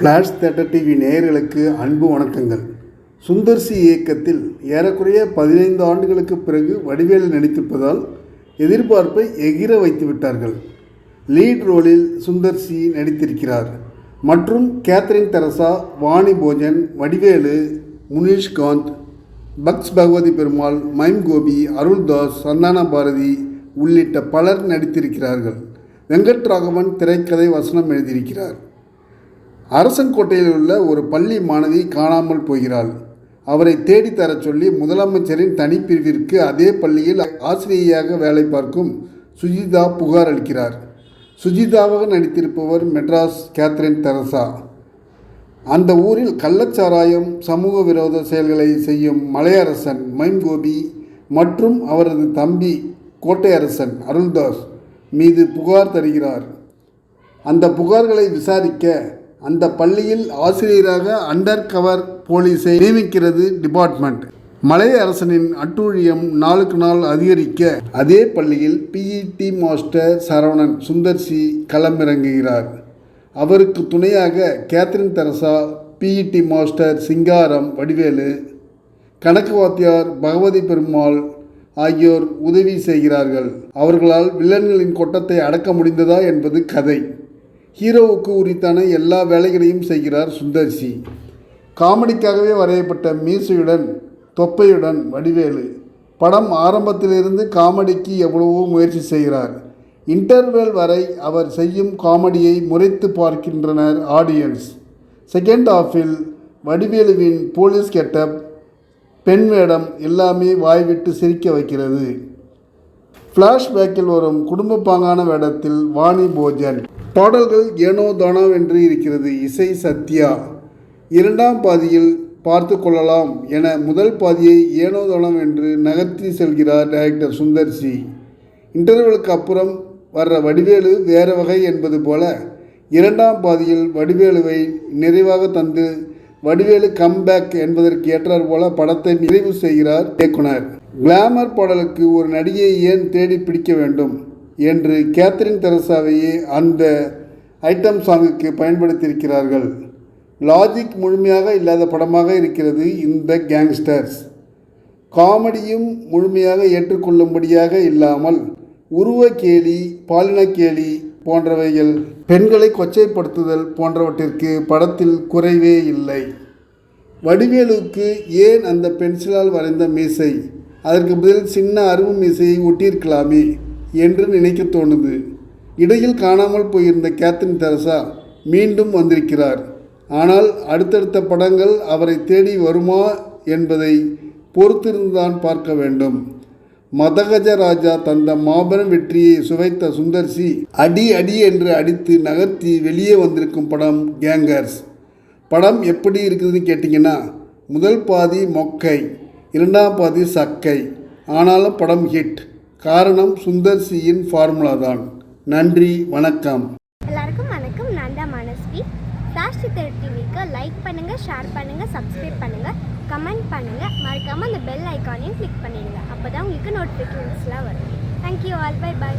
Flash theatre TV நேயர்களுக்கு அன்பு வணக்கங்கள். சுந்தர்சி இயக்கத்தில் ஏறக்குறைய பதினைந்து ஆண்டுகளுக்கு பிறகு வடிவேலு நடித்திருப்பதால் எதிர்பார்ப்பை எகிர வைத்து விட்டார்கள். லீட் ரோலில் சுந்தர்சி நடித்திருக்கிறார். மற்றும் கேத்ரின் தெரசா வாணி போஜன் வடிவேலு முனீஷ்காந்த் பக்ஸ் பகவதி பெருமாள் மைம் கோபி அருள்தாஸ் சந்தான பாரதி உள்ளிட்ட பலர் நடித்திருக்கிறார்கள். வெங்கட்ராகவன் திரைக்கதை வசனம் எழுதியிருக்கிறார். அரசன்கோட்டையில் உள்ள ஒரு பள்ளி மாணவி காணாமல் போகிறாள். அவரை தேடித்தர தரச் சொல்லி முதலமைச்சரின் தனிப்பிரிவிற்கு அதே பள்ளியில் ஆசிரியையாக வேலை பார்க்கும் சுஜிதா புகார் அளிக்கிறார். சுஜிதாவாக நடித்திருப்பவர் மெட்ராஸ் கேத்ரின் தெரசா. அந்த ஊரில் கள்ளச்சாராயம் சமூக விரோத செயல்களை செய்யும் மலையரசன் மைம்கோபி மற்றும் அவரது தம்பி கோட்டையரசன் அருள்தாஸ் மீது புகார் தருகிறார். அந்த புகார்களை விசாரிக்க அந்த பள்ளியில் ஆசிரியராக அண்டர் கவர் போலீஸை நியமிக்கிறது டிபார்ட்மெண்ட். மலைய அரசனின் அட்டூழியம் நாளுக்கு நாள் அதிகரிக்க அதே பள்ளியில் பிஇடி மாஸ்டர் சரவணன் சுந்தர்சி களமிறங்குகிறார். அவருக்கு துணையாக Catherine Tresa PET master Singaram Vadivelu கணக்கு வாத்தியார் பகவதி பெருமாள் ஆகியோர் உதவி செய்கிறார்கள். அவர்களால் வில்லன்களின் கொட்டத்தை அடக்க முடிந்ததா என்பது கதை. ஹீரோவுக்கு உரித்தான எல்லா வேலைகளையும் செய்கிறார் சுந்தர்சி காமெடிக்காகவே வரையப்பட்ட மீசையுடன் தொப்பையுடன் வடிவேலு. படம் ஆரம்பத்திலிருந்து காமெடிக்கு எவ்வளவோ முயற்சி செய்கிறார். இன்டர்வெல் வரை அவர் செய்யும் காமெடியை முறைத்து பார்க்கின்றனர் ஆடியன்ஸ். செகண்ட் ஆஃபில் வடிவேலுவின் போலீஸ் கெட்டப் பெண் வேடம் எல்லாமே வாய்விட்டு சிரிக்க வைக்கிறது. ஃப்ளாஷ்பேக்கில் வரும் குடும்ப பாங்கான வேடத்தில் வாணி போஜன். பாடல்கள் ஏனோ தானோ என்று இருக்கிறது இசை சத்யா. இரண்டாம் பாதியில் பார்த்து கொள்ளலாம் என முதல் பாதியை ஏனோ தானோ என்று நகர்த்தி செல்கிறார் டைரக்டர் சுந்தர்சி இன்டர்வலுக்கு அப்புறம் வர்ற வடிவேலு வேறு வகை என்பது போல இரண்டாம் பாதியில் வடிவேலுவை நிறைவாக தந்து வடிவேலு கம்பேக் என்பதற்கு ஏற்றார் போல படத்தை நிறைவு செய்கிறார் இயக்குனர். கிளாமர் பாடலுக்கு ஒரு நடிகையை ஏன் தேடி பிடிக்க வேண்டும்? என்று கேத்ரின் தெரசாவையே அந்த ஐட்டம் சாங்குக்கு பயன்படுத்தியிருக்கிறார்கள். லாஜிக் முழுமையாக இல்லாத படமாக இருக்கிறது இந்த கேங்ஸ்டர்ஸ். காமெடியும் முழுமையாக ஏற்றுக்கொள்ளும்படியாக இல்லாமல் உருவ கேலி பாலின கேலி போன்றவைகள் பெண்களை கொச்சைப்படுத்துதல் போன்றவற்றிற்கு படத்தில் குறைவே இல்லை. வடிவேலுக்கு ஏன் அந்த பென்சிலால் வரைந்த மீசை? அதற்கு பதில் சின்ன அருவு மீசையை ஒட்டியிருக்கலாமே. என்று நினைக்க தோணுது. இடையில் காணாமல் போயிருந்த கேத்ரின் தெரசா மீண்டும் வந்திருக்கிறார். ஆனால் அடுத்தடுத்த படங்கள் அவரை தேடி வருமா என்பதை பொறுத்திருந்துதான் பார்க்க வேண்டும். மதகஜ ராஜா தந்த மாபெரும் வெற்றியை சுவைத்த சுந்தர்சி அடி அடி என்று அடித்து நகர்த்தி வெளியே வந்திருக்கும் படம் கேங்கர்ஸ். படம் எப்படி இருக்குதுன்னு கேட்டிங்கன்னா முதல் பாதி மொக்கை இரண்டாம் பாதி சக்கை. ஆனாலும் படம் ஹிட் காரணம் சுந்தர் சியின் ஃபார்முலா தான். நன்றி வணக்கம். எல்லாருக்கும் வணக்கம். நான் தான் மனஸ்வி. ஃப்ளாஷ் டிவிக்கு லைக் பண்ணுங்கள் ஷேர் பண்ணுங்கள் சப்ஸ்கிரைப் பண்ணுங்கள் கமெண்ட் பண்ணுங்கள் மறக்காமல் அந்த பெல் ஐக்கானையும் கிளிக் பண்ணிடுங்க. அப்போ தான் உங்களுக்கு நோட்டிஃபிகேஷன்ஸ்லாம் வரும். Thank you all by by